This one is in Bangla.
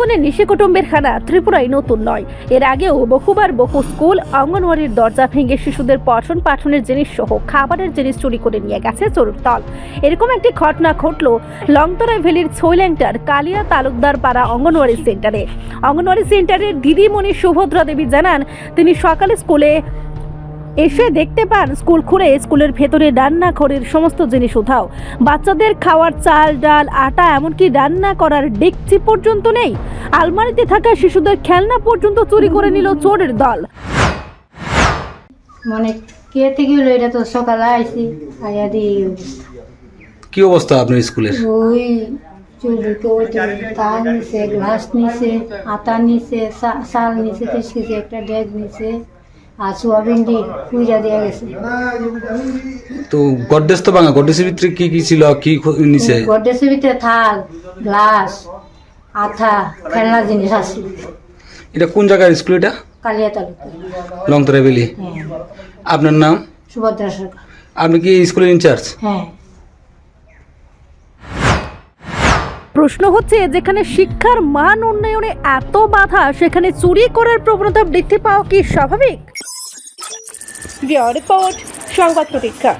প্রাঙ্গণে নিশি কুটুম্বের খানা ত্রিপুরায় নতুন নয়। এর আগেও বহুবার বহু স্কুল, অঙ্গনওয়াড়ির দরজা ভেঙে শিশুদের পঠন পাঠনের জিনিস সহ খাবারের জিনিস চুরি করে নিয়ে গেছে চোরের দল। এরকম একটি ঘটনা ঘটল লংতরা ভ্যালির ছৈল্যাংটার কালিয়া তালুকদার পাড়া অঙ্গনওয়াড়ি সেন্টারে। অঙ্গনওয়াড়ি সেন্টারের দিদিমণি সুভদ্রা দেবী জানান, তিনি সকালে স্কুলে এসে দেখতে পান স্কুল খুঁড়ে স্কুলের ভেতরে রান্না রান্নাঘরের সমস্ত জিনিস উধাও। বাচ্চাদের খাওয়ার চাল ডাল আটা এমনকি রান্না করার ডেকচি পর্যন্ত নেই। আলমারিতে থাকা শিশুদের খেলনা পর্যন্ত চুরি করে নিল চোরের দল। মানে কে থেকে হলো? এটা তো সকালে আইসি দিয়ে অবস্থা। কি অবস্থা আপনার স্কুলের? ওই চুলি ওই তার নিছে গ্লাস নিছে আটা নিছে চাল নিছে একটা ডেক নিছে। আর সোয়াবিন দিয়ে পুজা দেওয়া গেছে। তো গড্রেজ তো ভাঙা ভিতরে কি কি ছিল কি নিছে? গডেসের ভিতরে থাল গ্লাস আঠা খেলনা জিনিস আছে। এটা কোন জায়গার স্কুল এটা? কালিয়া তালুকা হ্যাঁ। আপনার নাম? সুভদ্রা সরকার। আপনি কি স্কুলের ইনচার্জ? হ্যাঁ। প্রশ্ন হচ্ছে যেখানে শিক্ষার মান উন্নয়নে এত বাধা, সেখানে চুরি করার প্রবণতা বৃদ্ধি পাওয়া কি স্বাভাবিক? রিপোর্ট, সংবাদ প্রতীক্ষা।